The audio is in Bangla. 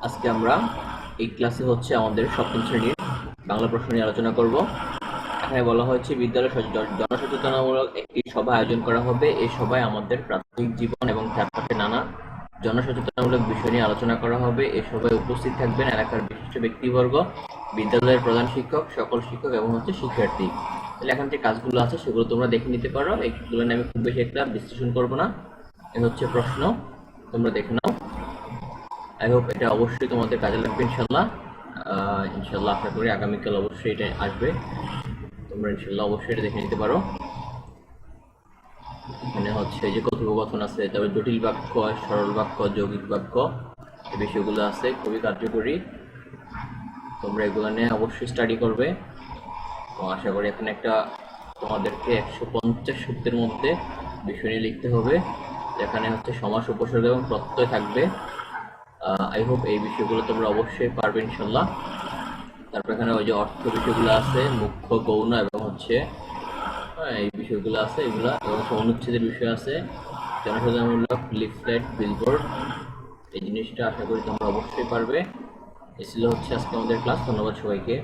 আজকে আমরা এই ক্লাসে হচ্ছে আমাদের সপ্তম শ্রেণির বাংলা প্রশ্ন নিয়ে আলোচনা করব। এখানে বলা হয়েছে, বিদ্যালয় সচ- জনসচেতনামূলক একটি সভা আয়োজন করা হবে। এই সভায় আমাদের প্রাথমিক জীবন এবং চারপাশে নানা জনসচেতনামূলক বিষয় নিয়ে আলোচনা করা হবে। এই সভায় উপস্থিত থাকবেন এলাকার বিশিষ্ট ব্যক্তিবর্গ, বিদ্যালয়ের প্রধান শিক্ষক, সকল শিক্ষক এবং হচ্ছে শিক্ষার্থী। তাহলে এখন যে কাজগুলো আছে, সেগুলো তোমরা দেখে নিতে পারো। এইগুলো নিয়ে আমি খুব বেশি একটা বিশ্লেষণ করব না। এ হচ্ছে প্রশ্ন। তোমরা দেখে নাও। আই হোপ এটা অবশ্যই তোমাদের কাজে লাগবে ইনশাল্লাহ। ইনশাল্লাহ আশা করি আগামীকাল অবশ্যই এটা আসবে। তোমরা ইনশাল্লাহ অবশ্যই এটা দেখে নিতে পারো। এখানে হচ্ছে যে কথোপকথন আছে, তারপরে জটিল বাক্য, সরল বাক্য, যৌগিক বাক্য, এই বিষয়গুলো আছে, খুবই কার্যকরী। তোমরা এগুলো নিয়ে অবশ্যই স্টাডি করবে। এবং আশা করি এখানে একটা তোমাদেরকে একশো পঞ্চাশ সূত্রের মধ্যে বিষয় নিয়ে লিখতে হবে। যেখানে হচ্ছে সমাস, উপসর্গ এবং প্রত্যয় থাকবে। আই হোপ এই বিষয়গুলো তোমরা অবশ্যই পারবে ইনশাল্লাহ তারপর এখানে ওই যে অর্থ বিষয়গুলো আছে, মুখ্য, গৌণ এবং হচ্ছে এই বিষয়গুলো আছে, এগুলো এবং অনুচ্ছেদের বিষয় আছে। জনসাধারণমূলক লিফলেট বিলবোর্ড এই জিনিসটা আশা করি তোমরা অবশ্যই পারবে। এ ছিল হচ্ছে আজকে আমাদের ক্লাস ধন্যবাদ সবাইকে।